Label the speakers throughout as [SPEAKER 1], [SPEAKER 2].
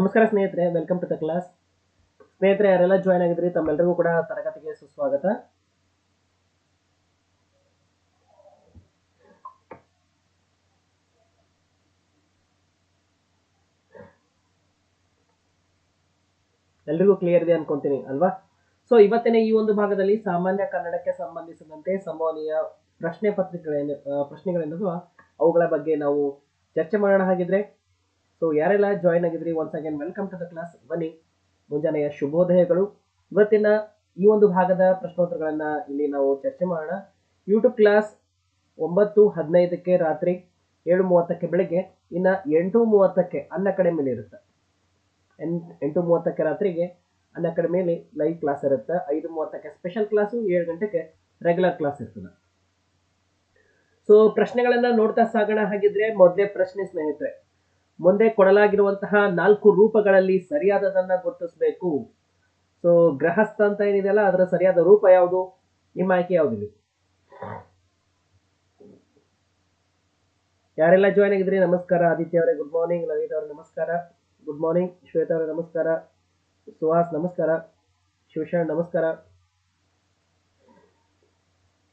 [SPEAKER 1] ನಮಸ್ಕಾರ ಸ್ನೇಹಿತರೆ welcome to the class ಸ್ನೇಹಿತರೆ ಯಾರೆಲ್ಲ ಜಾಯ್ನ್ ಆಗಿದ್ರಿ ತಮ್ಮೆಲ್ಲರಿಗೂ ಕೂಡ ತರಗತಿಗೆ ಸುಸ್ವಾಗತ. ಎಲ್ರಿಗೂ ಕ್ಲಿಯರ್ ಇದೆ ಅನ್ಕೊಂತೀನಿ ಅಲ್ವಾ? ಸೊ ಇವತ್ತಿನ ಈ ಒಂದು ಭಾಗದಲ್ಲಿ ಸಾಮಾನ್ಯ ಕನ್ನಡಕ್ಕೆ ಸಂಬಂಧಿಸಿದಂತೆ ಸಂಭವನೀಯ ಪ್ರಶ್ನೆ ಪತ್ರಿಕೆಗಳೇನು ಆ, ಅವುಗಳ ಬಗ್ಗೆ ನಾವು ಚರ್ಚೆ ಮಾಡೋಣ. ಹಾಗಿದ್ರೆ ಸೊ ಯಾರೆಲ್ಲ join ಆಗಿದ್ರಿ once again welcome to the class ಬನ್ನಿ, ಮುಂಜಾನೆಯ ಶುಭೋದಯಗಳು. ಇವತ್ತಿನ ಈ ಒಂದು ಭಾಗದ ಪ್ರಶ್ನೋತ್ತರಗಳನ್ನ ಇಲ್ಲಿ ನಾವು ಚರ್ಚೆ ಮಾಡೋಣ. ಯೂಟ್ಯೂಬ್ ಕ್ಲಾಸ್ ಒಂಬತ್ತು ಹದಿನೈದಕ್ಕೆ ರಾತ್ರಿ ಏಳು ಮೂವತ್ತಕ್ಕೆ ಬೆಳಗ್ಗೆ, ಇನ್ನ ಎಂಟು ಮೂವತ್ತಕ್ಕೆ ಅನ್ನ ಅಕಾಡೆಮಿಲಿ ಇರುತ್ತೆ. ಎಂಟ್ ಮೂವತ್ತಕ್ಕೆ ರಾತ್ರಿಗೆ ಅನ್ನ ಅಕಾಡೆಮಿಯಲ್ಲಿ ಲೈವ್ ಕ್ಲಾಸ್ ಇರುತ್ತೆ. ಐದು ಮೂವತ್ತಕ್ಕೆ ಸ್ಪೆಷಲ್ ಕ್ಲಾಸು ಏಳು ಗಂಟೆಗೆ ರೆಗ್ಯುಲರ್ ಕ್ಲಾಸ್ ಇರ್ತದೆ. ಸೊ ಪ್ರಶ್ನೆಗಳನ್ನ ನೋಡ್ತಾ ಸಾಗೋಣ. ಹಾಗಿದ್ರೆ ಮೊದಲೇ ಪ್ರಶ್ನೆ ಸ್ನೇಹಿತರೆ ಮುಂದೆ ಕೊಡಲಾಗಿರುವಂತಹ ನಾಲ್ಕು ರೂಪಗಳಲ್ಲಿ ಸರಿಯಾದದನ್ನ ಗುರುತಿಸಬೇಕು. ಸೊ ಗೃಹಸ್ಥ ಅಂತ ಏನಿದೆಯಲ್ಲ, ಅದರ ಸರಿಯಾದ ರೂಪ ಯಾವುದು? ನಿಮ್ಮ ಆಯ್ಕೆ ಯಾವುದಿದೆ ಯಾರೆಲ್ಲ ಜಾಯ್ನ್ ಆಗಿದ್ರಿ? ನಮಸ್ಕಾರ. ಆದಿತ್ಯ ಅವರೇ ಗುಡ್ ಮಾರ್ನಿಂಗ್ ಲಲಿತ್ ಅವರೇ, ನಮಸ್ಕಾರ. ಗುಡ್ ಮಾರ್ನಿಂಗ್ ಶ್ವೇತಾ ಅವರೇ, ನಮಸ್ಕಾರ. ಸುಹಾಸ್, ನಮಸ್ಕಾರ. ಶಿವಶರಣ್, ನಮಸ್ಕಾರ.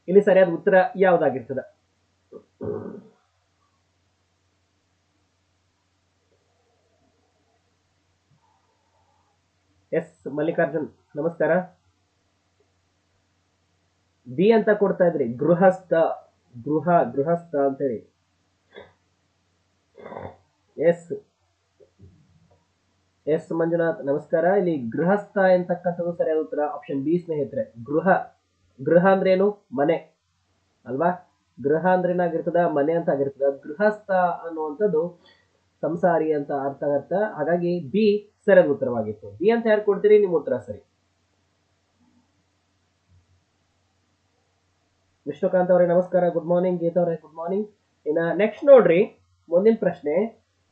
[SPEAKER 1] ಇಲ್ಲಿ ಸರಿಯಾದ ಉತ್ತರ ಯಾವುದಾಗಿರ್ತದೆ? ಎಸ್ ಮಲ್ಲಿಕಾರ್ಜುನ್, ನಮಸ್ಕಾರ. ಬಿ ಅಂತ ಕೊಡ್ತಾ ಇದ್ರಿ, ಗೃಹಸ್ಥ, ಗೃಹ, ಗೃಹಸ್ಥ ಅಂತೇಳಿ. ಎಸ್. ಎಸ್ ಮಂಜುನಾಥ್, ನಮಸ್ಕಾರ. ಇಲ್ಲಿ ಗೃಹಸ್ಥ ಎಂತಕ್ಕಂಥದ್ದು ಸರಿಯಾದ ಉತ್ತರ ಆಪ್ಷನ್ ಬಿ ಸ್ನೇಹಿತರೆ. ಗೃಹ ಗೃಹ ಏನು? ಮನೆ, ಅಲ್ವಾ? ಗೃಹ ಅಂದ್ರೆ ಏನಾಗಿರ್ತದ? ಮನೆ ಅಂತ ಆಗಿರ್ತದ. ಗೃಹಸ್ಥ ಅನ್ನುವಂಥದ್ದು ಸಂಸಾರಿ ಅಂತ ಅರ್ಥ ಅರ್ಥ ಹಾಗಾಗಿ ಬಿ ಸರಿಯಾದ ಉತ್ತರವಾಗಿತ್ತು. ಬಿ ಅಂತ ಯಾರು ಕೊಡ್ತೀರಿ? ನಿಮ್ಮ ಉತ್ತರ ಸರಿ. ವಿಶ್ವಕಾಂತ್ ಅವರೇ, ನಮಸ್ಕಾರ. Good morning. ಗೀತಾ ಅವರೇ, ಗುಡ್ ಮಾರ್ನಿಂಗ್. ಇನ್ನ ನೆಕ್ಸ್ಟ್ ನೋಡ್ರಿ, ಮುಂದಿನ ಪ್ರಶ್ನೆ.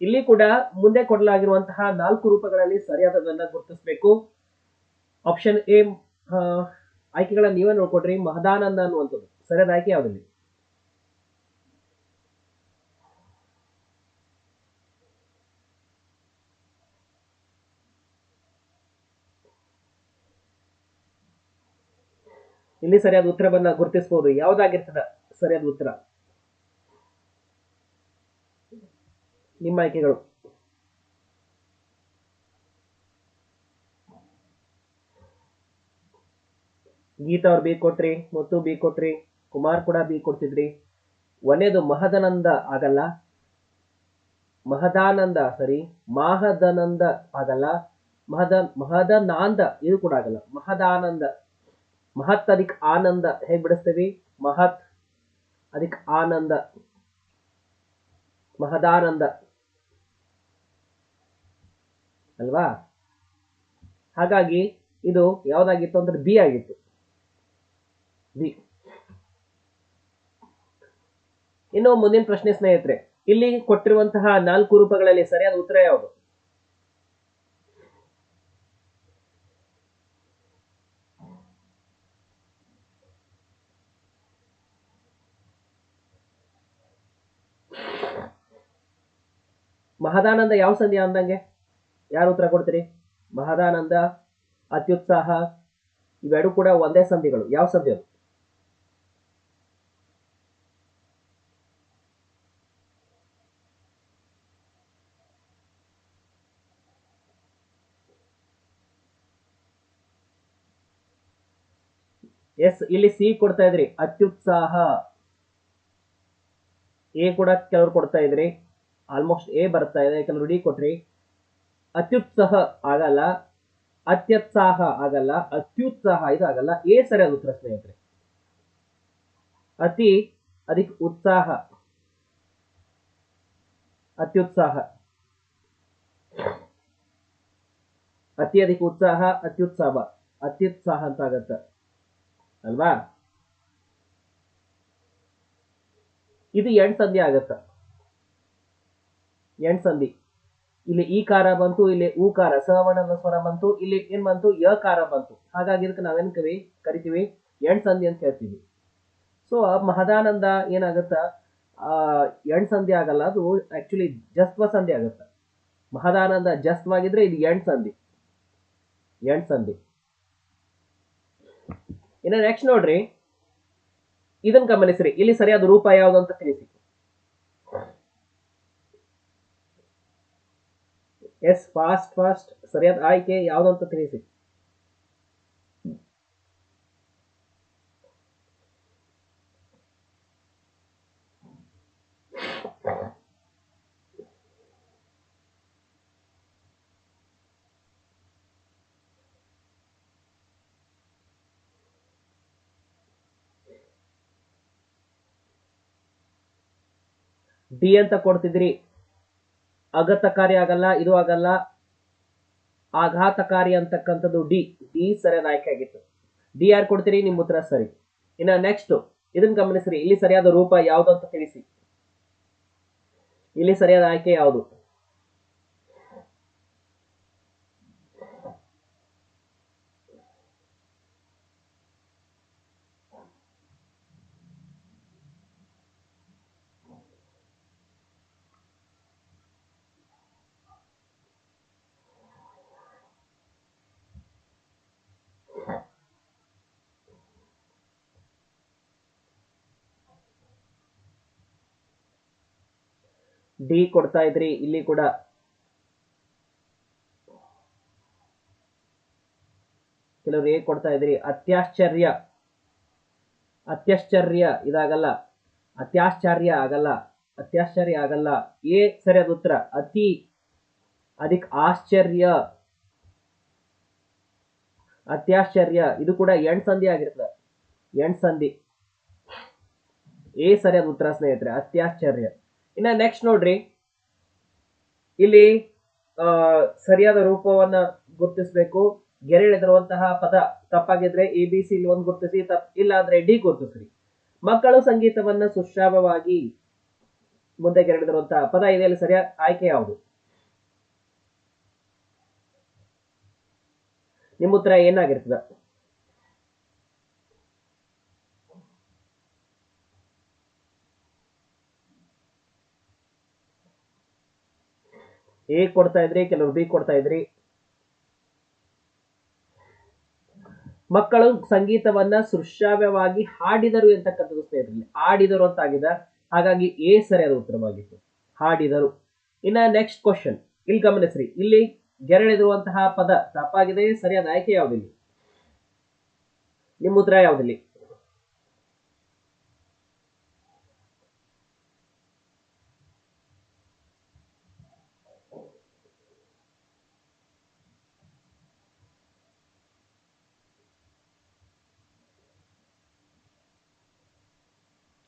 [SPEAKER 1] ಇಲ್ಲಿ ಕೂಡ ಮುಂದೆ ಕೊಡಲಾಗಿರುವಂತಹ ನಾಲ್ಕು ರೂಪಗಳಲ್ಲಿ ಸರಿಯಾದದನ್ನ ಗುರುತಿಸಬೇಕು. ಆಪ್ಷನ್ ಎ ಆಯ್ಕೆಗಳನ್ನ ನೀವೇ ನೋಡ್ಕೊಡ್ರಿ. ಮಹದಾನಂದ ಅನ್ನುವಂಥದ್ದು. ಸರಿಯಾದ ಆಯ್ಕೆ ಯಾವ್ದಿಲ್ಲ? ಇಲ್ಲಿ ಸರಿಯಾದ ಉತ್ತರವನ್ನ ಗುರುತಿಸಬಹುದು ಯಾವ್ದಾಗಿರ್ತದ ಸರಿಯಾದ ಉತ್ತರ? ನಿಮ್ಮ ಆಯ್ಕೆಗಳು. ಗೀತಾ ಅವ್ರು ಬಿ ಕೊಟ್ರಿ, ಮುತ್ತು ಬಿ ಕೊಟ್ರಿ, ಕುಮಾರ್ ಕೂಡ ಬಿ ಕೊಡ್ತಿದ್ರಿ. ಒನೇದು ಮಹದಾನಂದ ಆಗಲ್ಲ. ಮಹದಾನಂದ ಸರಿ, ಮಹದನಂದ ಆಗಲ್ಲ. ಮಹದ, ಮಹದನಾಂದ ಇದು ಕೂಡ ಆಗಲ್ಲ. ಮಹದಾನಂದ. ಮಹತ್ ಅದಿಕ್ ಆನಂದ, ಹೇಗ್ ಬಿಡಿಸ್ತೀವಿ? ಮಹತ್ ಅದಿಕ್ ಆನಂದ, ಮಹದಾನಂದ. ಅಲ್ವಾ? ಹಾಗಾಗಿ ಇದು ಯಾವ್ದಾಗಿತ್ತು ಅಂದ್ರೆ ಬಿ ಆಗಿತ್ತು. ಬಿ. ಇನ್ನು ಮುಂದಿನ ಪ್ರಶ್ನೆ ಸ್ನೇಹಿತರೆ, ಇಲ್ಲಿ ಕೊಟ್ಟಿರುವಂತಹ ನಾಲ್ಕು ರೂಪಗಳಲ್ಲಿ ಸರಿಯಾದ ಉತ್ತರ ಯಾವುದು? ಮಹದಾನಂದ ಯಾವ ಸಂಧಿ ಅಂದಂಗೆ? ಯಾರು ಉತ್ತರ ಕೊಡ್ತೀರಿ? ಮಹದಾನಂದ, ಅತ್ಯುತ್ಸಾಹ, ಇವೆರಡು ಕೂಡ ಒಂದೇ ಸಂಧಿಗಳು. ಯಾವ ಸಂಧಿ ಅದು? ಎಸ್, ಇಲ್ಲಿ ಸಿ ಕೊಡ್ತಾ ಇದ್ರಿ. ಅತ್ಯುತ್ಸಾಹ. ಎ ಕೂಡ ಕೆಲವರು ಕೊಡ್ತಾ ಇದ್ರಿ. ಆಲ್ಮೋಸ್ಟ್ ಎ ಬರ್ತಾ ಇದೆ, ಯಾಕಂದ್ರೆ ರೂಢಿ ಕೊಟ್ರಿ. ಅತ್ಯುತ್ಸಾಹ ಆಗಲ್ಲ ಅತ್ಯುತ್ಸಾಹ ಆಗಲ್ಲ, ಅತ್ಯುತ್ಸಾಹ ಇದು ಆಗಲ್ಲ ಎ ಸರಿಯಾದ ಉತ್ತರ ಸ್ನೇಹಿತರೆ. ಅತಿ ಅದಕ್ಕೆ ಉತ್ಸಾಹ, ಅತ್ಯುತ್ಸಾಹ. ಅತಿ ಅಧಿಕ ಉತ್ಸಾಹ, ಅತ್ಯುತ್ಸಾಹ. ಅತ್ಯುತ್ಸಾಹ ಅಂತ ಆಗತ್ತ. ಅಲ್ವಾ? ಇದು ಎಂಟ್ ಸಂಧಿ ಆಗತ್ತ. ಎಂಟ್ ಸಂಧಿ. ಇಲ್ಲಿ ಈ ಕಾರ ಬಂತು, ಇಲ್ಲಿ ಊಕಾರ ಸವರ್ಣದ ಸ್ವರ ಬಂತು, ಇಲ್ಲಿ ಏನ್ ಬಂತು, ಯ ಕಾರ ಬಂತು. ಹಾಗಾಗಿ ಇದಕ್ಕೆ ನಾವೇನ್ ಕವಿ ಕರಿತೀವಿ ಸಂಧಿ ಅಂತ ಹೇಳ್ತೀವಿ. ಸೊ ಮಹದಾನಂದ ಏನಾಗತ್ತ? ಆ, ಎಂಟ್ ಸಂಧಿ ಆಗಲ್ಲ, ಅದು ಆಕ್ಚುಲಿ ಜಸ್ವ ಸಂಧಿ ಆಗುತ್ತ. ಮಹದಾನಂದ ಜಸ್ವಾಗಿದ್ರೆ ಇದು ಎಂಟ್ ಸಂಧಿ. ಎಂಟ್ ಸಂಧಿ. ಇನ್ನು ನೆಕ್ಸ್ಟ್ ನೋಡ್ರಿ. ಇದನ್ನ ಗಮನಿಸ್ರಿ. ಇಲ್ಲಿ ಸರಿಯಾದ ರೂಪ ಯಾವುದು ಅಂತ ತಿಳಿಸಿ. ಎಸ್ ಫಾಸ್ಟ್ ಫಾಸ್ಟ್ ಸರಿಯಾದ ಆಯ್ಕೆ ಯಾವುದು ಅಂತ ತಿಳಿಸಿ. ಡಿ ಅಂತ ಕೊಡ್ತಿದ್ರಿ ಅಗತಕಾರಿ ಆಗಲ್ಲ, ಇದು ಆಗಲ್ಲ. ಆಘಾತಕಾರಿ ಅಂತಕ್ಕಂಥದ್ದು ಡಿ ಡಿ ಸರಿಯಾದ ಆಯ್ಕೆ ಆಗಿತ್ತು. ಡಿ ಯಾರು ಕೊಡ್ತೀರಿ? ನಿಮ್ಮ ಉತ್ತರ ಸರಿ. ಇನ್ನ ನೆಕ್ಸ್ಟ್ ಇದನ್ನ ಗಮನಿಸ್ರಿ. ಇಲ್ಲಿ ಸರಿಯಾದ ರೂಪ ಯಾವುದು ಅಂತ ತಿಳಿಸಿ. ಇಲ್ಲಿ ಸರಿಯಾದ ಆಯ್ಕೆ ಯಾವುದು? ಡಿ ಕೊಡ್ತಾ ಇದ್ರಿ, ಇಲ್ಲಿ ಕೂಡ. ಕೆಲವರು ಎ ಕೊಡ್ತಾ ಇದ್ರಿ. ಅತ್ಯಾಶ್ಚರ್ಯ. ಅತ್ಯಾಶ್ಚರ್ಯ ಇದಾಗಲ್ಲ. ಅತ್ಯಾಶ್ಚರ್ಯ ಆಗಲ್ಲ. ಅತ್ಯಾಶ್ಚರ್ಯ ಆಗಲ್ಲ. ಎ ಸರಿಯಾದ ಉತ್ತರ. ಅತಿ ಅದಕ್ಕೆ ಆಶ್ಚರ್ಯ. ಅತ್ಯಾಶ್ಚರ್ಯ. ಇದು ಕೂಡ ಎಂಟ್ ಸಂಧಿ ಆಗಿರ್ತದೆ. ಎಂಟ್ ಸಂಧಿ. ಎ ಸರಿಯಾದ ಉತ್ತರ ಸ್ನೇಹಿತರೆ. ಅತ್ಯಾಶ್ಚರ್ಯ. ಇನ್ನ ನೆಕ್ಸ್ಟ್ ನೋಡ್ರಿ. ಇಲ್ಲಿ, ಆ, ಸರಿಯಾದ ರೂಪವನ್ನ ಗುರುತಿಸಬೇಕು. ಗೆರೆಳೆದಿರುವಂತಹ ಪದ ತಪ್ಪಾಗಿದ್ರೆ ಎ ಬಿ ಸಿ ಒಂದು ಗುರುತಿಸಿ, ತಪ್ ಇಲ್ಲ ಅಂದ್ರೆ ಡಿ ಗುರುತಿಸ್ರಿ. ಮಕ್ಕಳು ಸಂಗೀತವನ್ನ ಸುಶ್ರಾವವಾಗಿ ಮುಂದೆ ಗೆರೆಳೆದಿರುವಂತಹ ಪದ ಇದೆಯಲ್ಲಿ ಸರಿಯಾದ ಆಯ್ಕೆ ಯಾವುದು? ನಿಮ್ಮ ಉತ್ತರ ಏನಾಗಿರ್ತದ? ಎ ಕೊಡ್ತಾ ಇದ್ರಿ, ಕೆಲವರು ಬಿ ಕೊಡ್ತಾ ಇದ್ರಿ. ಮಕ್ಕಳು ಸಂಗೀತವನ್ನ ಸುಶ್ರಾವ್ಯವಾಗಿ ಹಾಡಿದರು ಎಂತಕ್ಕಂಥದ್ದು ಸ್ನೇಹಿತರಲ್ಲಿ ಆಡಿದರು ಅಂತ ಆಗಿದೆ. ಹಾಗಾಗಿ ಎ ಸರಿಯಾದ ಉತ್ತರವಾಗಿತ್ತು. ಹಾಡಿದರು. ಇನ್ನ ನೆಕ್ಸ್ಟ್ ಕ್ವಶನ್ ಇಲ್ಲಿ ಗಮನಿಸ್ರಿ. ಇಲ್ಲಿ ಗೆರಳಿರುವಂತಹ ಪದ ತಪ್ಪಾಗಿದೆ, ಸರಿಯಾದ ಆಯ್ಕೆ ಯಾವುದಿಲ್ಲ. ನಿಮ್ಮ ಉತ್ತರ ಯಾವುದಿಲ್ಲಿ.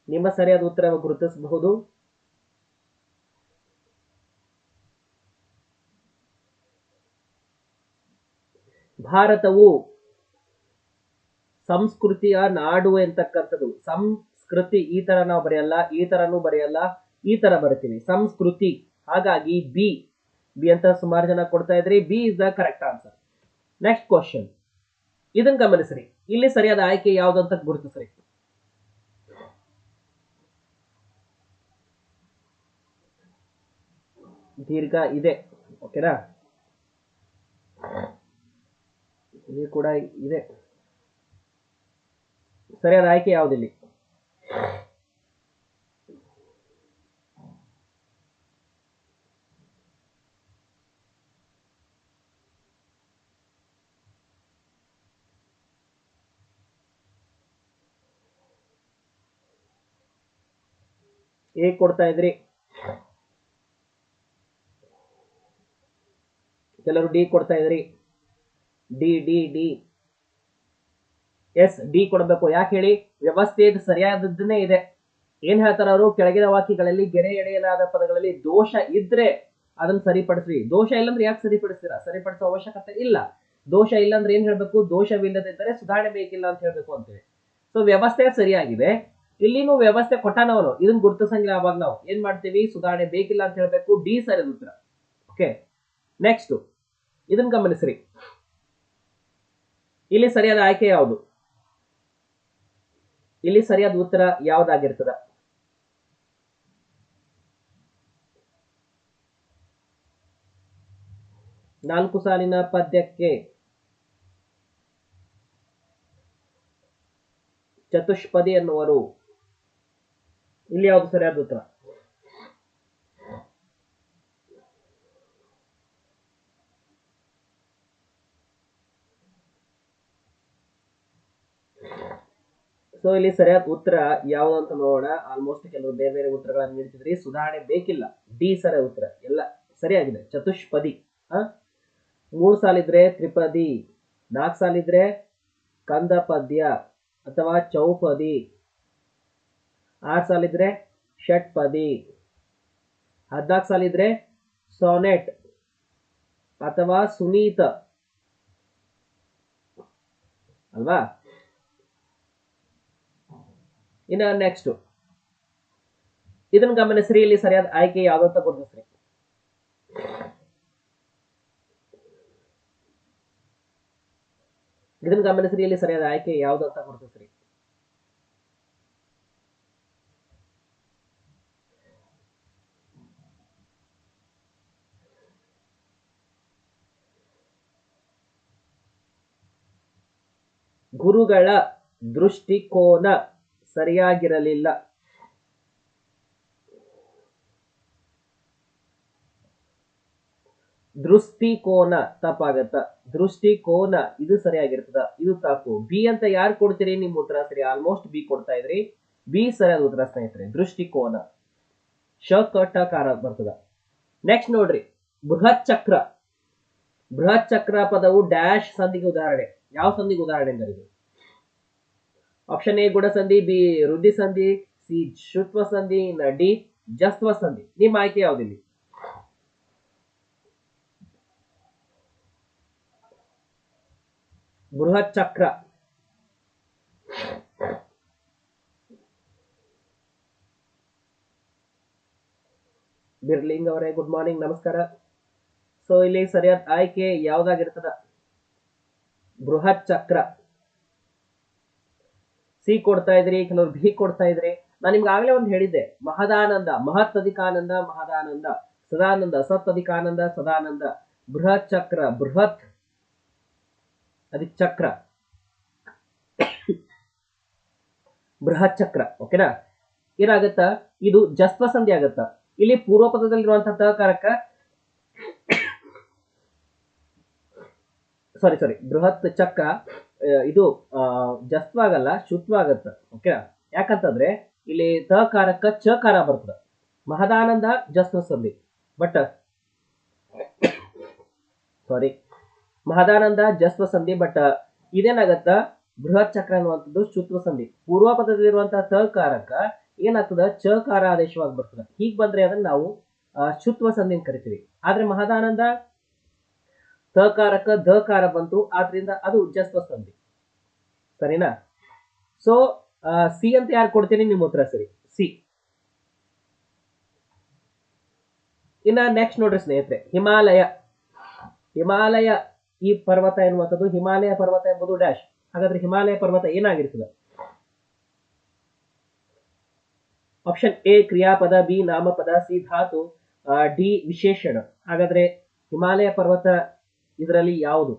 [SPEAKER 1] ನಿಮ್ಮ ಸರಿಯಾದ ಉತ್ತರ ಗುರುತಿಸಬಹುದು? ಭಾರತವು ಸಂಸ್ಕೃತಿಯ ನಾಡು ಎಂತಕ್ಕಂಥದ್ದು ಸಂಸ್ಕೃತಿ ಈ ತರ ನಾವು ಬರೆಯಲ್ಲ, ಈ ತರನೂ ಬರೆಯಲ್ಲ, ಈ ತರ ಬರಿತೀವಿ ಸಂಸ್ಕೃತಿ, ಹಾಗಾಗಿ ಬಿ ಬಿ ಅಂತ ಸುಮಾರು ಜನ ಕೊಡ್ತಾ ಇದ್ರಿ. B is the correct answer next question ಇದನ್ನ ಗಮನಿಸ್ರಿ. ಇಲ್ಲಿ ಸರಿಯಾದ ಆಯ್ಕೆ ಯಾವ್ದು ಅಂತ ಗುರುತಿಸ್ರಿ. ದೀರ್ಘ ಇದೆ. ಓಕೆನಾ ಇಲ್ಲಿ ಕೂಡ ಇದೆ. ಸರಿಯಾದ ಆಯ್ಕೆ ಯಾವುದಿಲ್ಲಿ? ಏ ಕೊಡ್ತಾ ಇದ್ರಿ. ಕೆಲವರು ಡಿ ಕೊಡ್ತಾ ಇದ್ರಿ. D D D yes D ಕೊಡಬೇಕು. ಯಾಕೆ ಹೇಳಿ? ವ್ಯವಸ್ಥೆ ಸರಿಯಾದದ್ದನ್ನೇ ಇದೆ. ಏನ್ ಹೇಳ್ತಾರ ಅವರು? ಕೆಳಗಿನ ವಾಕ್ಯಗಳಲ್ಲಿ ಗೆರೆ ಎಳೆಯಲಾದ ಪದಗಳಲ್ಲಿ ದೋಷ ಇದ್ರೆ ಅದನ್ನ ಸರಿಪಡಿಸ್ರಿ. ದೋಷ ಇಲ್ಲಂದ್ರೆ ಯಾಕೆ ಸರಿಪಡಿಸ್ತೀರಾ? ಸರಿಪಡಿಸೋ ಅವಶ್ಯಕತೆ ಇಲ್ಲ. ದೋಷ ಇಲ್ಲಂದ್ರೆ ಏನ್ ಹೇಳ್ಬೇಕು? ದೋಷವಿಲ್ಲದಿದ್ದರೆ ಸುಧಾರಣೆ ಬೇಕಿಲ್ಲ ಅಂತ ಹೇಳ್ಬೇಕು ಅಂತೇಳಿ. ಸೊ ವ್ಯವಸ್ಥೆ ಸರಿಯಾಗಿದೆ. ಇಲ್ಲಿನೂ ವ್ಯವಸ್ಥೆ ಕೊಟ್ಟಾನವನು. ಇದನ್ನ ಗುರುತಿಸಂಗಿಲ್ಲ ಅವಾಗ ನಾವು. ಏನ್ ಮಾಡ್ತೀವಿ? ಸುಧಾರಣೆ ಬೇಕಿಲ್ಲ ಅಂತ ಹೇಳ್ಬೇಕು. ಡಿ ಸರಿ ಉತ್ತರ. ಓಕೆ ನೆಕ್ಸ್ಟ್ ಇದನ್ನ ಗಮನಿಸ್ರಿ. ಇಲ್ಲಿ ಸರಿಯಾದ ಆಯ್ಕೆ ಯಾವುದು? ಇಲ್ಲಿ ಸರಿಯಾದ ಉತ್ತರ ಯಾವ್ದಾಗಿರ್ತದ? ನಾಲ್ಕು ಸಾಲಿನ ಪದ್ಯಕ್ಕೆ ಚತುಷ್ಪದಿ ಎನ್ನುವರು. ಇಲ್ಲಿ ಯಾವುದು ಸರಿಯಾದ ಉತ್ತರ? ಸೊ ಇಲ್ಲಿ ಸರಿಯಾದ ಉತ್ತರ ಯಾವುದು ಅಂತ ನೋಡೋಣ. ಆಲ್ಮೋಸ್ಟ್ ಕೆಲವರು ಬೇರೆ ಬೇರೆ ಉತ್ತರಗಳನ್ನು ನೀಡ್ತಿದ್ರಿ. ಸುಧಾರಣೆ ಬೇಕಿಲ್ಲ. ಡಿ ಸರಿಯಾದ ಉತ್ತರ. ಎಲ್ಲ ಸರಿಯಾಗಿದೆ. ಚತುಷ್ಪದಿ. ಮೂರು ಸಾಲಿದ್ರೆ ತ್ರಿಪದಿ. ನಾಲ್ಕು ಸಾಲಿದ್ರೆ ಕಂದ ಪದ್ಯ ಅಥವಾ ಚೌಪದಿ. ಆರು ಸಾಲಿದ್ರೆ ಷಟ್ಪದಿ. ಹದಿನಾಲ್ಕು ಸಾಲಿದ್ರೆ ಸೋನೆಟ್ ಅಥವಾ ಸುನೀತ. ಅಲ್ವಾ? ಇನ್ನ ನೆಕ್ಸ್ಟ್ ಇದನ್ನ ಗಮನಿಸ್ರಿ ಇಲ್ಲಿ ಸರಿಯಾದ ಆಯ್ಕೆ ಯಾವ್ದು ಅಂತ ಗುರುತಿಸ್ರಿ. ಇದನ್ನ ಗಮನಿಸ್ರಿ ಇಲ್ಲಿ ಸರಿಯಾದ ಆಯ್ಕೆ ಯಾವ್ದು ಅಂತ ಗುರುತಿಸ್ರಿ. ಗುರುಗಳ ದೃಷ್ಟಿಕೋನ. ಸರಿಯಾಗಿರಲಿಲ್ಲ. ದೃಷ್ಟಿಕೋನ ತಪ್ಪಾಗತ್ತ. ದೃಷ್ಟಿಕೋನ ಇದು ಸರಿಯಾಗಿರ್ತದ. ಇದು ತಪ್ಪು ಬಿ ಅಂತ ಯಾರು ಕೊಡ್ತೀರಿ? ನಿಮ್ಮ ಉತ್ತರ ಸರಿ. ಆಲ್ಮೋಸ್ಟ್ ಬಿ ಕೊಡ್ತಾ ಇದ್ರಿ. ಬಿ ಸರಿಯಾದ ಉತ್ತರ ಸ್ನೇಹಿತರೆ. ದೃಷ್ಟಿಕೋನ. ಶ ಕಾರ ಬರ್ತದ. ನೆಕ್ಸ್ಟ್ ನೋಡ್ರಿ. ಬೃಹತ್ ಚಕ್ರ. ಬೃಹತ್ ಚಕ್ರ ಪದವು ಡ್ಯಾಶ್ ಸಂಧಿಗೆ ಉದಾಹರಣೆ. ಯಾವ ಸಂಧಿಗೆ ಉದಾಹರಣೆ ಅಂದರೆ ಆಪ್ಷನ್ ಎ ಗುಣಸಂಧಿ ಬಿ ವೃದ್ಧಿ ಸಂಧಿ ಸಿ ಶುತ್ವ ಸಂಧಿ ಡಿ ಜಸ್ತ್ವ ಸಂಧಿ ನಿಮ್ಮ ಆಯ್ಕೆ ಯಾವುದಿಲ್ಲ ಬೃಹತ್ ಚಕ್ರ. ಬಿರ್ಲಿಂಗ್ ಅವರೇ ಗುಡ್ ಮಾರ್ನಿಂಗ್ ನಮಸ್ಕಾರ. ಸೊ ಇಲ್ಲಿ ಸರಿಯಾದ ಆಯ್ಕೆ ಯಾವ್ದಾಗಿರ್ತದ? ಬೃಹತ್ ಚಕ್ರ. ಸಿ ಕೊಡ್ತಾ ಇದ್ರಿ, ಕೆಲವರು ಬಿ ಕೊಡ್ತಾ ಇದ್ರಿ. ನಾನು ನಿಮ್ಗೆ ಆಗ್ಲೇ ಒಂದು ಹೇಳಿದ್ದೆ, ಮಹದಾನಂದ ಮಹತ್ ಅಧಿಕಾನಂದ ಮಹದಾನಂದ, ಸದಾನಂದ ಸತ್ ಅಧಿಕಾನಂದ ಸದಾನಂದ, ಬೃಹತ್ ಚಕ್ರ, ಬೃಹತ್ ಅದಕ್ಕೆ ಚಕ್ರ. ಬೃಹತ್ ಚಕ್ರ, ಓಕೆನಾ? ಏನಾಗತ್ತ? ಇದು ಜಸ್ವ ಸಂಧಿ ಆಗತ್ತ? ಇಲ್ಲಿ ಪೂರ್ವ ಪದದಲ್ಲಿರುವಂತಹ ತಕಾರಕ ಸಾರಿ ಸಾರಿ ಬೃಹತ್ ಚಕ್ರ ಇದು ಜಸ್ವ ಆಗಲ್ಲ ಶುತ್ವ ಆಗತ್ತ ಓಕೆ ಯಾಕಂತಂದ್ರೆ, ಇಲ್ಲಿ ತಕಾರಕ್ಕ ಚಕಾರ ಬರ್ತದ. ಮಹದಾನಂದ ಜಸ್ವ ಸಂಧಿ ಬಟ್ ಸಾರಿ ಮಹದಾನಂದ ಜಸ್ವ ಸಂಧಿ ಬಟ್ ಇದೇನಾಗತ್ತ? ಬೃಹತ್ ಚಕ್ರ ಅನ್ನುವಂಥದ್ದು ಶುತ್ವ ಸಂಧಿ ಪೂರ್ವ ಪದದಲ್ಲಿರುವಂತಹ ತಕಾರಕ್ಕ ಏನಾಗ್ತದ? ಚಕಾರ ಆದೇಶವಾಗಿ ಬರ್ತದ. ಹೀಗ್ ಬಂದ್ರೆ ಅದನ್ನ ನಾವು ಶುತ್ವ ಸಂಧಿ ಅಂತ ಕರಿತೀವಿ. ಆದ್ರೆ ಮಹದಾನಂದ ತಕಾರಕ ಧಕಾರ ಬಂತು, ಆದ್ರಿಂದ ಅದು ಜಸ್ವ ಸಂಧಿ ಸರಿನಾ ಸೊ ಸಿ ಅಂತ ಯಾರು ಕೊಡ್ತೀನಿ? ನಿಮ್ಮ ಉತ್ತರ ಸರಿ. ಸಿ ಇನ್ನ ನೆಕ್ಸ್ಟ್ ನೋಡ್ರಿ ಸ್ನೇಹಿತರೆ, ಹಿಮಾಲಯ. ಹಿಮಾಲಯ ಈ ಪರ್ವತ ಎನ್ನುವಂಥದ್ದು, ಹಿಮಾಲಯ ಪರ್ವತ ಎಂಬುದು ಡ್ಯಾಶ್ ಹಾಗಾದ್ರೆ ಹಿಮಾಲಯ ಪರ್ವತ ಏನಾಗಿರ್ತದೆ? ಆಪ್ಷನ್ ಎ ಕ್ರಿಯಾಪದ ಬಿ ನಾಮಪದ ಸಿ ಧಾತು ಡಿ ವಿಶೇಷಣ. ಹಾಗಾದ್ರೆ ಹಿಮಾಲಯ ಪರ್ವತ ಇದರಲ್ಲಿ ಯಾವುದು?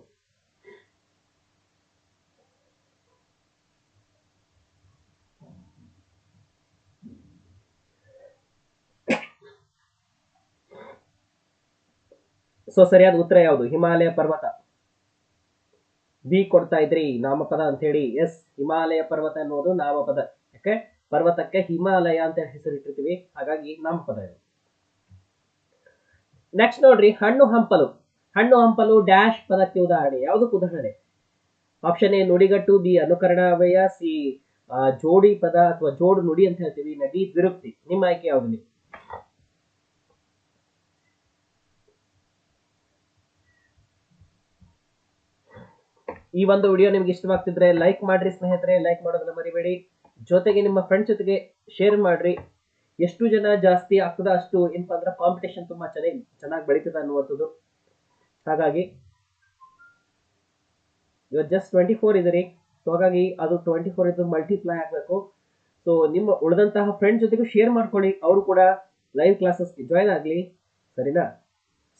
[SPEAKER 1] ಸೊ ಸರಿಯಾದ ಉತ್ತರ ಯಾವುದು? ಹಿಮಾಲಯ ಪರ್ವತ. ಬಿ ಕೊಡ್ತಾ ಇದ್ರಿ, ನಾಮಪದ ಅಂತ ಹೇಳಿ ಎಸ್ ಹಿಮಾಲಯ ಪರ್ವತ ಅನ್ನೋದು ನಾಮಪದ. ಯಾಕೆ? ಪರ್ವತಕ್ಕೆ ಹಿಮಾಲಯ ಅಂತ ಹೆಸರಿಟ್ಟಿರ್ತೀವಿ ಹಾಗಾಗಿ ನಾಮಪದ ನೆಕ್ಸ್ಟ್ ನೋಡ್ರಿ, ಹಣ್ಣು ಹಂಪಲು. ಹಣ್ಣು ಹಂಪಲು ಡ್ಯಾಶ್ ಪದಕ್ಕೆ ಉದಾಹರಣೆ. ಯಾವುದಕ್ಕೆ ಉದಾಹರಣೆ? ಆಪ್ಷನ್ ಎ, ನುಡಿಗಟ್ಟು, ಬಿ ಅನುಕರಣ ಅವಯ ಸಿ ಜೋಡಿ ಪದ ಅಥವಾ ಜೋಡು ನುಡಿ ಅಂತ ಹೇಳ್ತೀವಿ. ನಡಿ ದ್ವಿರುಕ್ತಿ ನಿಮ್ಮ ಆಯ್ಕೆ ಯಾವ್ದು? ಈ ಒಂದು ವಿಡಿಯೋ ನಿಮ್ಗೆ ಇಷ್ಟವಾಗ್ತಿದ್ರೆ ಲೈಕ್ ಮಾಡ್ರಿ, ಸ್ನೇಹಿತರೆ. ಲೈಕ್ ಮಾಡೋದನ್ನ ಮರಿಬೇಡಿ. ಜೊತೆಗೆ ನಿಮ್ಮ ಫ್ರೆಂಡ್ಸ್ ಜೊತೆಗೆ ಶೇರ್ ಮಾಡ್ರಿ. ಎಷ್ಟು ಜನ ಜಾಸ್ತಿ ಆಗ್ತದ ಅಷ್ಟು ಏನಪ್ಪ ಅಂದ್ರೆ ಕಾಂಪಿಟೇಷನ್ ತುಂಬಾ ಚೆನ್ನಾಗಿ ಚೆನ್ನಾಗಿ ಬೆಳೀತದ ಅನ್ನುವಂಥದ್ದು. ಹಾಗಾಗಿ ಇವತ್ತು ಜಸ್ಟ್ ಟ್ವೆಂಟಿ ಫೋರ್ ಇದೀರಿ. ಸೊ ಹಾಗಾಗಿ ಅದು ಟ್ವೆಂಟಿ ಫೋರ್ ಇದ್ದು ಮಲ್ಟಿಪ್ಲೈ ಆಗಬೇಕು. ಸೊ ನಿಮ್ಮ ಉಳಿದಂತಹ ಫ್ರೆಂಡ್ಸ್ ಜೊತೆಗೂ ಶೇರ್ ಮಾಡ್ಕೊಳ್ಳಿ. ಅವರು ಕೂಡ ಲೈವ್ ಕ್ಲಾಸಸ್ ಜಾಯ್ನ್ ಆಗಲಿ. ಸರಿನಾ?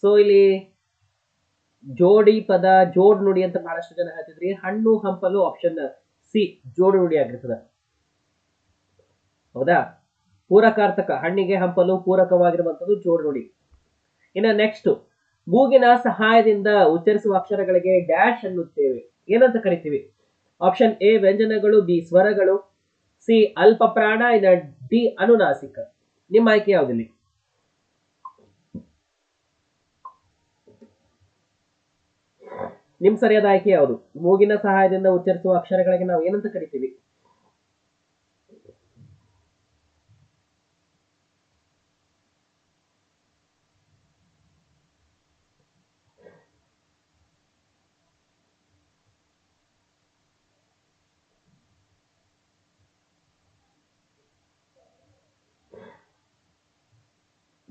[SPEAKER 1] ಸೊ ಇಲ್ಲಿ ಜೋಡಿ ಪದ, ಜೋಡ್ ನುಡಿ ಅಂತ ಬಹಳಷ್ಟು ಜನ ಹೇಳ್ತಿದ್ರಿ. ಹಣ್ಣು, ಹಂಪಲು ಆಪ್ಷನ್ ಸಿ ಜೋಡು ನುಡಿ ಆಗಿರ್ತದೆ. ಹೌದಾ? ಪೂರಕಾರ್ಥಕ, ಹಣ್ಣಿಗೆ, ಹಂಪಲು ಪೂರಕವಾಗಿರುವಂಥದ್ದು ಜೋಡು ನುಡಿ. ಇನ್ನ ನೆಕ್ಸ್ಟ್ ಮೂಗಿನ ಸಹಾಯದಿಂದ ಉಚ್ಚರಿಸುವ ಅಕ್ಷರಗಳಿಗೆ ಡ್ಯಾಶ್ ಅನ್ನುತ್ತೇವೆ. ಏನಂತ ಕರಿತೀವಿ? ಆಪ್ಷನ್ ಎ, ವ್ಯಂಜನಗಳು, ಬಿ, ಸ್ವರಗಳು, ಸಿ ಅಲ್ಪ ಪ್ರಾಣ ಇನ್ನ ಡಿ, ಅನುನಾಸಿಕ. ನಿಮ್ಮ ಆಯ್ಕೆ ಯಾವುದಿಲ್ಲ? ನಿಮ್ ಸರಿಯಾದ ಆಯ್ಕೆ ಯಾವುದು? ಮೂಗಿನ ಸಹಾಯದಿಂದ ಉಚ್ಚರಿಸುವ ಅಕ್ಷರಗಳಿಗೆ ನಾವು ಏನಂತ ಕರಿತೀವಿ?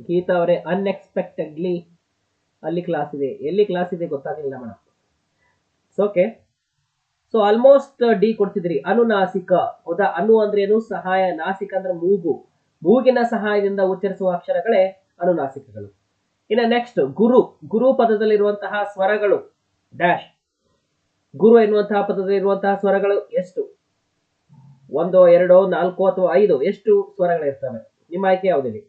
[SPEAKER 1] ಗೀತಾ ಅವರೇ ಅನ್ಎಕ್ಸ್ಪೆಕ್ಟೆಡ್ಲಿ ಅಲ್ಲಿ ಕ್ಲಾಸ್ ಇದೆ. ಎಲ್ಲಿ ಕ್ಲಾಸ್ ಇದೆ ಗೊತ್ತಾಗಲಿಲ್ಲ madam okay so almost D ಕೊಡ್ತಿದ್ರಿ. ಅನುನಾಸಿಕ ಹೌದಾ? ಅನು ಅಂದ್ರೆ ಏನು? ಸಹಾಯ. ನಾಸಿಕ ಅಂದ್ರೆ ಮೂಗು. ಮೂಗಿನ ಸಹಾಯದಿಂದ ಉಚ್ಚರಿಸುವ ಅಕ್ಷರಗಳೇ ಅನುನಾಸಿಕಗಳು ಇನ್ನು ನೆಕ್ಸ್ಟ್ ಗುರು. ಗುರು ಪದದಲ್ಲಿರುವಂತಹ ಸ್ವರಗಳು. ಡ್ಯಾಶ್ ಗುರು ಎನ್ನುವಂತಹ ಪದದಲ್ಲಿರುವಂತಹ ಸ್ವರಗಳು ಎಷ್ಟು? ಒಂದು, ಎರಡು, ನಾಲ್ಕು ಅಥವಾ ಐದು? ಎಷ್ಟು ಸ್ವರಗಳಿರ್ತವೆ? ನಿಮ್ಮ ಆಯ್ಕೆ ಯಾವುದಿದೆ?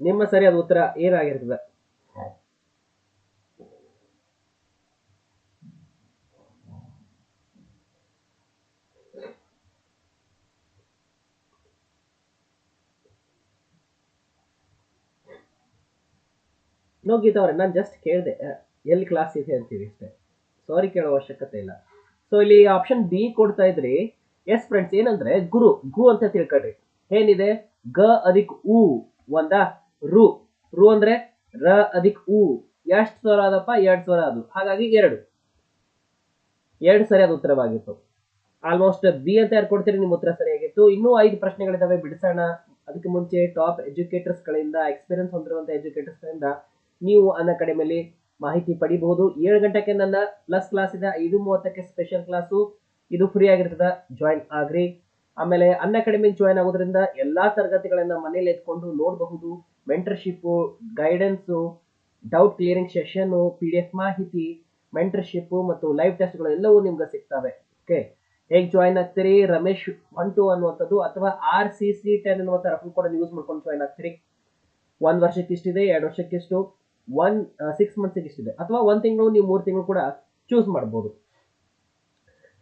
[SPEAKER 1] ನಿಮ್ಮ ಸರಿಯಾದ ಉತ್ತರ ಏನಾಗಿರ್ತದೆ? ನೋ, ಗೀತಾ ಅವ್ರೆ, ನಾನು ಜಸ್ಟ್ ಕೇಳಿದೆ ಎಲ್ಲಿ ಕ್ಲಾಸ್ ಇದೆ ಅಂತೀವಿ ಅಷ್ಟೇ. ಸಾರಿ ಕೇಳೋ ಅವಶ್ಯಕತೆ ಇಲ್ಲ. ಸೊ ಇಲ್ಲಿ ಆಪ್ಷನ್ ಬಿ ಕೊಡ್ತಾ ಇದ್ರಿ. ಎಸ್ ಫ್ರೆಂಡ್ಸ್ ಏನಂದ್ರೆ, ಗುರು, ಗು ಅಂತ ತಿಳ್ಕೊಳ್ರಿ. ಏನಿದೆ? ಗ, ಅದಿಕ್ ಉ ಒಂದ? ರು. ರು ಅಂದ್ರೆ ರ ಅದಿಕ್ ಉ. ಎಷ್ಟು ಸ್ವರ ಅದಪ್ಪ? ಎರಡ್ ಸ್ವರ ಅದು. ಹಾಗಾಗಿ ಎರಡು. ಎರಡು ಸರಿಯಾದ ಉತ್ತರವಾಗಿತ್ತು. ಆಲ್ಮೋಸ್ಟ್ ಬಿ ಅಂತ ಯಾರು ಕೊಡ್ತೀರಿ? ನಿಮ್ಮ ಉತ್ತರ ಸರಿಯಾಗಿತ್ತು. ಇನ್ನೂ ಐದು ಪ್ರಶ್ನೆಗಳಿದ್ದಾವೆ ಬಿಡಿಸೋಣ. ಅದಕ್ಕೆ ಮುಂಚೆ ಟಾಪ್ ಎಜುಕೇಟರ್ಸ್ ಗಳಿಂದ ಎಕ್ಸ್ಪೀರಿಯನ್ಸ್ ಹೊಂದಿರುವಂತ ಎಜುಕೇಟರ್ಸ್ ಗಳಿಂದ ನೀವು ಅನ್ನ ಕಡಿಮೆಯಲ್ಲಿ ಮಾಹಿತಿ ಪಡಿಬಹುದು. ಏಳು ಗಂಟೆಗೆ ನನ್ನ ಪ್ಲಸ್ ಕ್ಲಾಸ್ ಇದೆ. ಐದು ಮೂವತ್ತಕ್ಕೆ ಸ್ಪೆಷಲ್ ಕ್ಲಾಸು ಇದು ಫ್ರೀ ಆಗಿರ್ತದ. ಜಾಯಿನ್ ಆಗ್ರಿ. ಆಮೇಲೆ ಅನ್ ಅಕಾಡೆಮಿ ಜಾಯ್ನ್ ಆಗೋದ್ರಿಂದ ಎಲ್ಲಾ ತರಗತಿಗಳನ್ನ ಮನೇಲಿ ಎತ್ಕೊಂಡು ನೋಡಬಹುದು. Mentorship guidance doubt clearing session P D F ಮಾಹಿತಿ ಮೆಂಟರ್ಶಿಪ್ ಮತ್ತು ಲೈವ್ ಟೆಸ್ಟ್ಗಳು ಎಲ್ಲವೂ ನಿಮ್ಗೆ ಸಿಗ್ತವೆ. ಓಕೆ ಹೇಗೆ ಜಾಯಿನ್ ಆಗ್ತೀರಿ? ರಮೇಶ್ ಒನ್ ಟು ಅನ್ನುವಂಥದ್ದು ಅಥವಾ ಆರ್ ಸಿ ಸಿ ಟೆನ್ ಅನ್ನುವಂಥ ರಫಲ್ ಕೂಡ ಯೂಸ್ ಮಾಡ್ಕೊಂಡು ಜಾಯ್ನ್ ಆಗ್ತೀರಿ? ಒಂದು ವರ್ಷಕ್ಕೆ ಇಷ್ಟಿದೆ, ಎರಡು ವರ್ಷಕ್ಕೆ ಇಷ್ಟು ಒನ್ ಸಿಕ್ಸ್ ಮಂತ್ಸಿಗೆ ಇಷ್ಟಿದೆ. ಅಥವಾ ಒಂದು ತಿಂಗಳು, ನೀವು ಮೂರು ತಿಂಗಳು ಕೂಡ ಚೂಸ್ ಮಾಡ್ಬೋದು.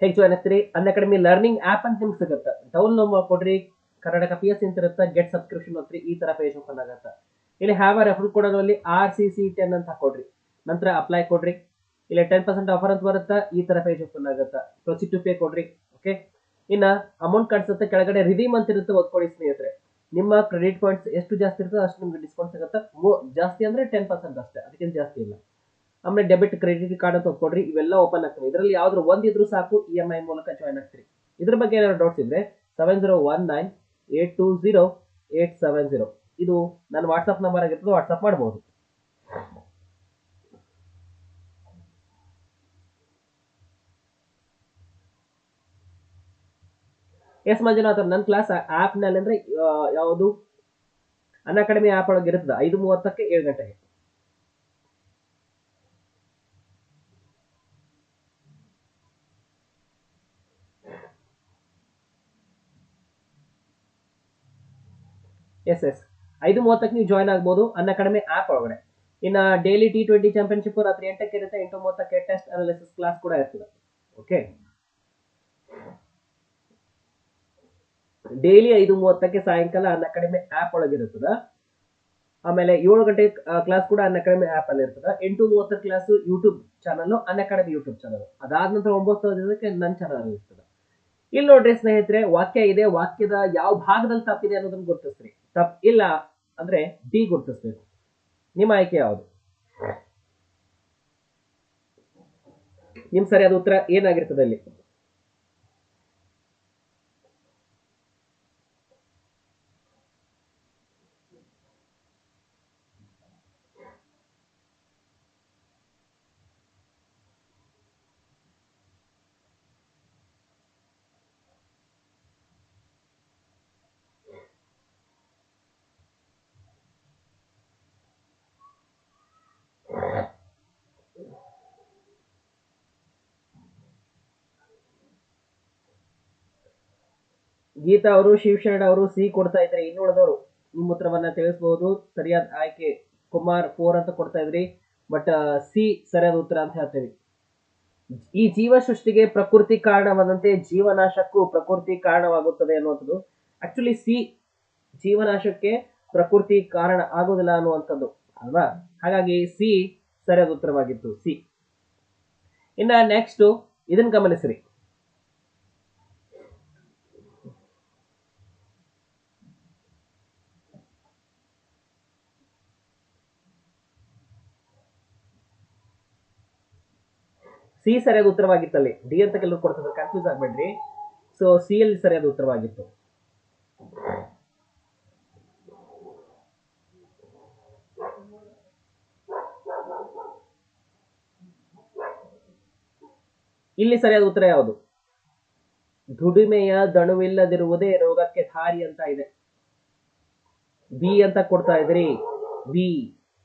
[SPEAKER 1] ಹೇಗೆ ಜಾಯ್ನ್ ಆಗ್ತೀರಿ ಅನ್ ಅಕಾಡೆಮಿ ಲರ್ನಿಂಗ್ ಆಪ್ ಅಂತ ನಿಮ್ಗೆ ಸಿಗುತ್ತೆ. ಡೌನ್ಲೋಡ್ ಮಾಡ್ಕೊಡ್ರಿ. ಕರ್ನಾಟಕ ಪಿ ಎಸ್ ಅಂತ ಇರುತ್ತೆ. ಗೆಟ್ ಸಬ್ಸ್ಕ್ರಿಪ್ಷನ್ ಅಂತ್ರಿ. ಈ ತರ ಪೇಜ್ ಓಪನ್ ಆಗುತ್ತೆ ಇಲ್ಲಿ ಹ್ಯಾವ್ ಅ ರೆಫರ್ ಕೊಡೋದ್ರಲ್ಲಿ ಆರ್ ಸಿ ಸಿ ಟೆನ್ ಅಂತ ಹಾಕೊಡ್ರಿ. ನಂತರ ಅಪ್ಲೈ ಕೊಡ್ರಿ. ಇಲ್ಲಿ ಟೆನ್ ಪರ್ಸೆಂಟ್ ಆಫರ್ ಅಂತ ಬರುತ್ತೆ. ಈ ತರ ಪೇಜ್ ಓಪನ್ ಆಗುತ್ತೆ ಪ್ರೊಸಿಡ್ ಟು ಪೇ ಕೊಡ್ರಿ. ಓಕೆ ಇನ್ನ ಅಮೌಂಟ್ ಕಾಣಿಸುತ್ತೆ. ಕೆಳಗಡೆ ರಿಡೀಮ್ ಅಂತ ಇರುತ್ತೆ. ಓದ್ಕೊಡಿ ಸ್ನೇಹಿತರೆ. ನಿಮ್ಮ ಕ್ರೆಡಿಟ್ ಪಾಯಿಂಟ್ಸ್ ಎಷ್ಟು ಜಾಸ್ತಿ ಇರ್ತದೆ ಅಷ್ಟು ನಿಮ್ಗೆ ಡಿಸ್ಕೌಂಟ್ ಸಿಗುತ್ತೆ. ಜಾಸ್ತಿ ಅಂದ್ರೆ ಟೆನ್ ಪರ್ಸೆಂಟ್ ಅಷ್ಟೇ. ಅದಕ್ಕಿಂತ ಜಾಸ್ತಿ ಇಲ್ಲ. ಆಮೇಲೆ ಡೆಬಿಟ್ ಕ್ರೆಡಿಟ್ ಕಾರ್ಡ್ ಅಂತ ಕೊಡ್ರಿ ಇವೆಲ್ಲ ಓಪನ್ ಆಗ್ತವೆ. ಇದರಲ್ಲಿ ಯಾವ್ದು ಒಂದಿದ್ರು ಸಾಕು ಇ ಎಂ ಐ ಮೂಲಕ ಜಾಯ್ನ್ ಆಗ್ತೀರಿ. ಇದ್ರ ಬಗ್ಗೆ ಏನಾದ್ರು ಡೌಟ್ಸ್ ಇದ್ರೆ seven zero one nine eight two zero eight seven zero ಇದು ನನ್ನ ವಾಟ್ಸಪ್ ನಂಬರ್ ಆಗಿರ್ತದೆ ವಾಟ್ಸಪ್ ಮಾಡಬಹುದು ಎಸ್ ಮಂಜುನಾಥ್ ಅವ್ರು ನನ್ನ ಕ್ಲಾಸ್ ಆ್ಯಪ್ನಲ್ಲಿ ಅಂದರೆ ಯಾವುದು? ಅನ್ ಅಕಾಡೆಮಿ ಆ್ಯಪ್ ಒಳಗೆ ಇರ್ತದೆ ಐದು ಮೂವತ್ತಕ್ಕೆ ಏಳು ಗಂಟೆಗೆ. ಎಸ್ ಎಸ್ ಐದು ಮೂವತ್ತಕ್ಕೆ ನೀವು ಜಾಯ್ನ್ ಆಗ್ಬೋದು. ಅನ್ನ ಕಡಿಮೆ ಆ್ಯಪ್ ಒಳಗಡೆ. ಇನ್ನ ಡೈಲಿ ಟಿ ಟ್ವೆಂಟಿ ಚಾಂಪಿಯನ್ಶಿಪ್ ರಾತ್ರಿ ಎಂಟಕ್ಕೆ ಇರುತ್ತೆ, ಎಂಟು ಮೂವತ್ತಕ್ಕೆ ಟೆಸ್ಟ್ ಅನಾಲಿಸಿಸ್ ಕ್ಲಾಸ್ ಕೂಡ ಇರ್ತದೆ. ಓಕೆ ಡೈಲಿ ಐದು ಮೂವತ್ತಕ್ಕೆ ಸಾಯಂಕಾಲ ಅನ್ನ ಕಡಿಮೆ ಆ್ಯಪ್ ಒಳಗಿರುತ್ತದೆ ಆಮೇಲೆ ಏಳು ಗಂಟೆ ಕ್ಲಾಸ್ ಕೂಡ ಅನ್ನ ಕಡಿಮೆ ಆಪ್ ಅಲ್ಲಿ ಇರ್ತದೆ. ಎಂಟು ಮೂವತ್ತರ ಕ್ಲಾಸ್ ಯೂಟ್ಯೂಬ್ ಚಾನಲ್ ಅನ್ನ ಕಡಿಮೆ ಯೂಟ್ಯೂಬ್ ಚಾನಲ್ ಅದಾದ ನಂತರ ಒಂಬತ್ತು ಹದಿನೈದಕ್ಕೆ ನನ್ನ ಚಾನಲ್ ಇರ್ತದೆ. ಇಲ್ಲಿ ನೋಡ್ರಿ ಸ್ನೇಹಿತರೆ, ವಾಕ್ಯ ಇದೆ. ವಾಕ್ಯದ ಯಾವ ಭಾಗದಲ್ಲಿ ತಪ್ಪಿದೆ ಅನ್ನೋದನ್ನ ಗುರುತಿಸ್ರಿ. ತಪ್ ಇಲ್ಲ ಅಂದ್ರೆ ಡಿ ಗುರುತಿಸ್ಬೇಕು. ನಿಮ್ಮ ಆಯ್ಕೆ ಯಾವುದು? ನಿಮ್ ಸರಿಯಾದ ಉತ್ತರ ಏನಾಗಿರ್ತದೆ ಅಲ್ಲಿ? ಗೀತಾ ಅವರು ಶಿವಶರಣ ಅವರು ಸಿ ಕೊಡ್ತಾ ಇದ್ದಾರೆ ಇನ್ನುಳಿದವರು ನಿಮ್ಮ ಉತ್ತರವನ್ನ ತಿಳಿಸಬಹುದು ಸರಿಯಾದ ಆಯ್ಕೆ ಕುಮಾರ್ ಫೋರ್ ಅಂತ ಕೊಡ್ತಾ ಇದ್ರಿ. ಬಟ್ ಸಿ ಸರಿಯಾದ ಉತ್ತರ ಅಂತ ಹೇಳ್ತೀವಿ. ಈ ಜೀವ ಸೃಷ್ಟಿಗೆ ಪ್ರಕೃತಿ ಕಾರಣವಾದಂತೆ ಜೀವನಾಶಕ್ಕೂ ಪ್ರಕೃತಿ ಕಾರಣವಾಗುತ್ತದೆ ಅನ್ನುವಂಥದ್ದು. ಆಕ್ಚುಲಿ ಸಿ ಜೀವನಾಶಕ್ಕೆ ಪ್ರಕೃತಿ ಕಾರಣ ಆಗುವುದಿಲ್ಲ ಅನ್ನುವಂಥದ್ದು. ಅಲ್ವಾ? ಹಾಗಾಗಿ ಸಿ ಸರಿಯಾದ ಉತ್ತರವಾಗಿತ್ತು. ಸಿ. ಇನ್ನ ನೆಕ್ಸ್ಟ್ ಇದನ್ನ ಗಮನಿಸ್ರಿ. ಸಿ ಸರಿಯಾದ ಉತ್ತರವಾಗಿತ್ತಲ್ಲಿ. ಡಿ ಅಂತ ಕೆಲವರು ಕೊಡ್ತಾರೆ ಕನ್ಫ್ಯೂಸ್ ಆಗ್ಬೇಡ್ರಿ. ಸೊ ಸಿ ಅಲ್ಲಿ ಸರಿಯಾದ ಉತ್ತರವಾಗಿತ್ತು. ಇಲ್ಲಿ ಸರಿಯಾದ ಉತ್ತರ ಯಾವುದು? ದುಡಿಮೆಯ ದಣುವಿಲ್ಲದಿರುವುದೇ ರೋಗಕ್ಕೆ ದಾರಿ ಅಂತ ಇದೆ. ಬಿ ಅಂತ ಕೊಡ್ತಾ ಇದ್ರಿ. ಬಿ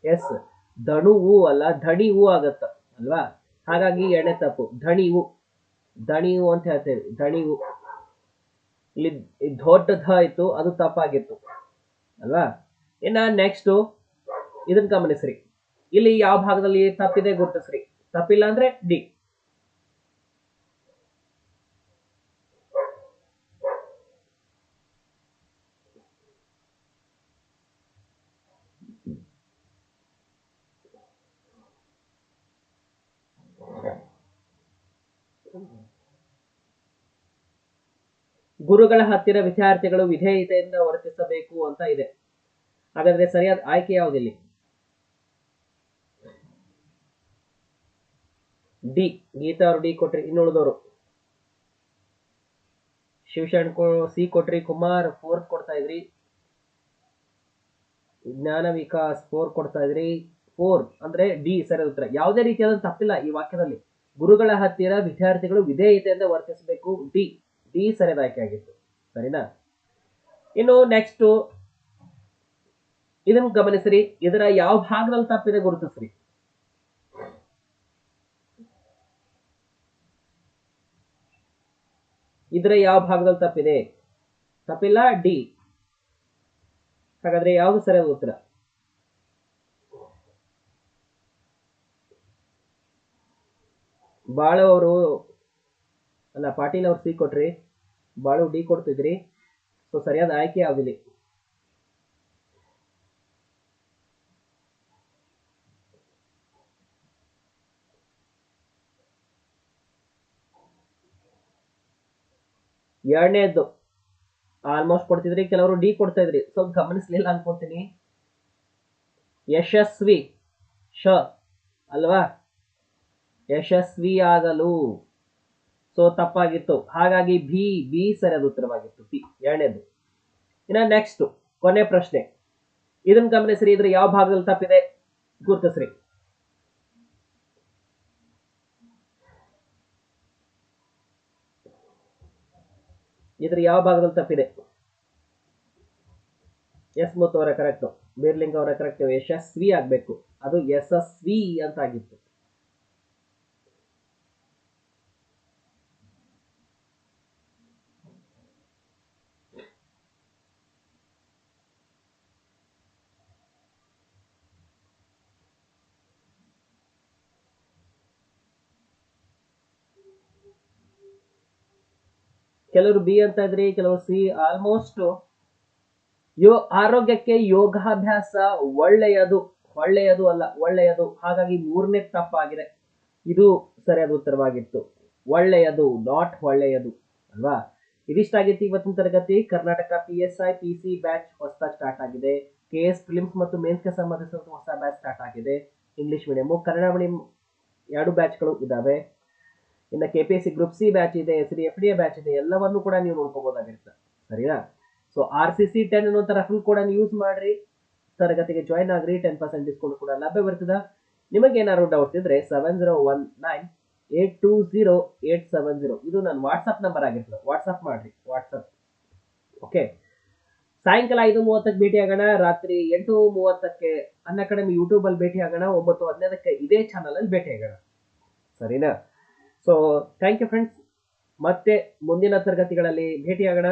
[SPEAKER 1] ಎಸ್ ದಣುವು ಅಲ್ಲ ದಣಿವು ಆಗತ್ತ, ಅಲ್ವಾ? ಹಾಗಾಗಿ ಎರಡನೇ ತಪ್ಪು. ಧಣಿವು. ದಣಿವು ಅಂತ ಹೇಳ್ತೇವೆ. ದಣಿವು ಇಲ್ಲಿ ದೊಡ್ಡ ಧ ಇತ್ತು, ಅದು ತಪ್ಪಾಗಿತ್ತು. ಅಲ್ವಾ? ಇನ್ನ ನೆಕ್ಸ್ಟ್ ಇದನ್ನ ಗಮನಿಸ್ರಿ. ಇಲ್ಲಿ ಯಾವ ಭಾಗದಲ್ಲಿ ತಪ್ಪಿದೆ ಗುರುತಿಸ್ರಿ. ತಪ್ಪಿಲ್ಲ ಅಂದ್ರೆ ಡಿ. ಗುರುಗಳ ಹತ್ತಿರ ವಿದ್ಯಾರ್ಥಿಗಳು ವಿಧೇಯತೆಯಿಂದ ವರ್ತಿಸಬೇಕು ಅಂತ ಇದೆ. ಹಾಗಾದ್ರೆ ಸರಿಯಾದ ಆಯ್ಕೆ ಯಾವುದಿಲ್ಲ? ಡಿ, ಗೀತಾ ಅವರು ಡಿ ಕೊಟ್ರಿ, ಇನ್ನುಳಿದವರು. ಶಿವಶರಣ್ ಸಿ ಕೊಟ್ರಿ, ಕುಮಾರ್ ಫೋರ್ತ್ ಕೊಡ್ತಾ ಇದ್ರಿ. ಜ್ಞಾನ ವಿಕಾಸ್ ಫೋರ್ ಕೊಡ್ತಾ ಇದ್ರಿ. ಫೋರ್ ಅಂದ್ರೆ ಡಿ ಸರಿ ಉತ್ತರ. ಯಾವುದೇ ರೀತಿಯಾದ ತಪ್ಪಿಲ್ಲ ಈ ವಾಕ್ಯದಲ್ಲಿ. ಗುರುಗಳ ಹತ್ತಿರ ವಿದ್ಯಾರ್ಥಿಗಳು ವಿಧೇಯತೆಯಿಂದ ವರ್ತಿಸಬೇಕು. ಡಿ ಡಿ ಸರಿಯಾದ ಆಯ್ಕೆ ಆಗಿತ್ತು. ಸರಿನಾ? ಇನ್ನು ನೆಕ್ಸ್ಟ್ ಇದನ್ನು ಗಮನಿಸ್ರಿ, ಇದರ ಯಾವ ಭಾಗದಲ್ಲಿ ತಪ್ಪಿದೆ ಗುರುತಿಸ್ರಿ. ಇದರ ಯಾವ ಭಾಗದಲ್ಲಿ ತಪ್ಪಿದೆ? ತಪ್ಪಿಲ್ಲ, ಡಿ. ಹಾಗಾದ್ರೆ ಯಾವುದು ಸರಿಯಾದ ಉತ್ತರ? ಬಾಳವರು ಅಲ್ಲ ಪಾಟೀಲ್ ಅವ್ರು ಸಿ ಕೊಟ್ರಿ. ಬಾಳು ಡಿ ಕೊಡ್ತಿದ್ರಿ. ಸೊ ಸರಿಯಾದ ಆಯ್ಕೆ ಆಗಲಿ ಎರಡನೇದ್ದು ಆಲ್ಮೋಸ್ಟ್ ಕೊಡ್ತಿದ್ರಿ, ಕೆಲವರು ಡಿ ಕೊಡ್ತಾ ಇದ್ರಿ ಸ್ವಲ್ಪ ಗಮನಿಸ್ಲಿಲ್ಲ ಅನ್ಕೊಂತೀನಿ. ಯಶಸ್ವಿ, ಶ, ಅಲ್ವಾ? ಯಶಸ್ವಿ ಆಗಲು ಸೊ ತಪ್ಪಾಗಿತ್ತು. ಹಾಗಾಗಿ ಬಿ ಬಿ ಸರಿಯಾದ ಉತ್ತರವಾಗಿತ್ತು. ಬಿ ಎರಡನೇದು. ಇನ್ನ ನೆಕ್ಸ್ಟ್ ಕೊನೆ ಪ್ರಶ್ನೆ. ಇದನ್ನ ಗಮನಿಸ್ರಿ, ಇದ್ರ ಯಾವ ಭಾಗದಲ್ಲಿ ತಪ್ಪಿದೆ? ಗುರುತಿಸ್ರಿ. ಇದ್ರ ಯಾವ ಭಾಗದಲ್ಲಿ ತಪ್ಪಿದೆ? ಎಸ್ ಮುತ್ತು ಅವರ ಕರೆಕ್ಟ್ ಬೀರ್ಲಿಂಗ್ ಅವರ ಕರೆಕ್ಟ್ ಯಶಸ್ವಿ ಆಗ್ಬೇಕು. ಅದು ಯಶಸ್ವಿ ಅಂತ ಆಗಿತ್ತು. ಕೆಲವರು ಬಿ ಅಂತ ಇದ್ರಿ, ಕೆಲವರು ಸಿ ಆಲ್ಮೋಸ್ಟ್ ಯೋ, ಆರೋಗ್ಯಕ್ಕೆ ಯೋಗಾಭ್ಯಾಸ ಒಳ್ಳೆಯದು ಒಳ್ಳೆಯದು ಅಲ್ಲ, ಒಳ್ಳೆಯದು. ಹಾಗಾಗಿ ಮೂರನೇ ತಪ್ಪಾಗಿದೆ ಇದು ಸರಿಯಾದ ಉತ್ತರವಾಗಿತ್ತು. ಒಳ್ಳೆಯದು ನಾಟ್ ಒಳ್ಳೆಯದು, ಅಲ್ವಾ? ಇದಿಷ್ಟಾಗಿತ್ತು ಇವತ್ತಿನ ತರಗತಿ. Karnataka P S I P C batch ಹೊಸದಾಗಿ ಸ್ಟಾರ್ಟ್ ಆಗಿದೆ. ಕೆ ಎಸ್ ಫಿಲಿಮ್ಸ್ ಮತ್ತು ಮೇನ್ಸ್ಗೆ ಸಂಬಂಧಿಸಿದಂಥ ಹೊಸ ಬ್ಯಾಚ್ ಸ್ಟಾರ್ಟ್ ಆಗಿದೆ. ಇಂಗ್ಲಿಷ್ ಮೀಡಿಯಂ ಕನ್ನಡ ಮೀಡಿಯಂ ಎರಡು ಬ್ಯಾಚ್ಗಳು ಇದಾವೆ. ಇನ್ನು K P S C group C batch ಇದೆ S F D A batch ಇದೆ, ಎಲ್ಲವನ್ನು ಕೂಡ ನೀವು ನೋಡ್ಕೋಬಹುದಾಗಿರುತ್ತೆ ಸರಿನಾ? So R C C ten ಅನ್ನುವಂಥ ರಫಲ್ ಕೂಡ ಯೂಸ್ ಮಾಡ್ರಿ. ತರಗತಿಗೆ ಜಾಯ್ನ್ ಆಗ್ರಿ ಟೆನ್ ಪರ್ಸೆಂಟ್ ಡಿಸ್ಕೌಂಟ್ ಕೂಡ ಲಭ್ಯವಿರ್ತದ ನಿಮಗೆ ಏನಾದ್ರು ಡೌಟ್ಸ್ ಇದ್ರೆ seven zero one nine eight two zero eight seven zero ಇದು ನನ್ನ ವಾಟ್ಸಪ್ ನಂಬರ್ ಆಗಿರ್ತದೆ. ವಾಟ್ಸಪ್ ಮಾಡ್ರಿ ವಾಟ್ಸಪ್ ಓಕೆ ಸಾಯಂಕಾಲ ಐದು ಮೂವತ್ತಕ್ಕೆ ಭೇಟಿ ಆಗೋಣ. ರಾತ್ರಿ ಎಂಟು ಮೂವತ್ತಕ್ಕೆ ಅನ್ನ ಕಡೆ ಯೂಟ್ಯೂಬಲ್ಲಿ ಭೇಟಿ ಆಗೋಣ. ಒಂಬತ್ತು ಹದಿನೈದಕ್ಕೆ ಇದೇ ಚಾನಲಲ್ಲಿ ಭೇಟಿ ಆಗೋಣ. ಸರಿನಾ? ಸೊ ಥ್ಯಾಂಕ್ ಯು ಫ್ರೆಂಡ್ಸ್ ಮತ್ತೆ ಮುಂದಿನ ತರಗತಿಗಳಲ್ಲಿ ಭೇಟಿಯಾಗೋಣ.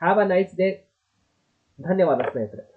[SPEAKER 1] ಹ್ಯಾವ್ ಅ ನೈಸ್ ಡೇ ಧನ್ಯವಾದ ಸ್ನೇಹಿತರೆ.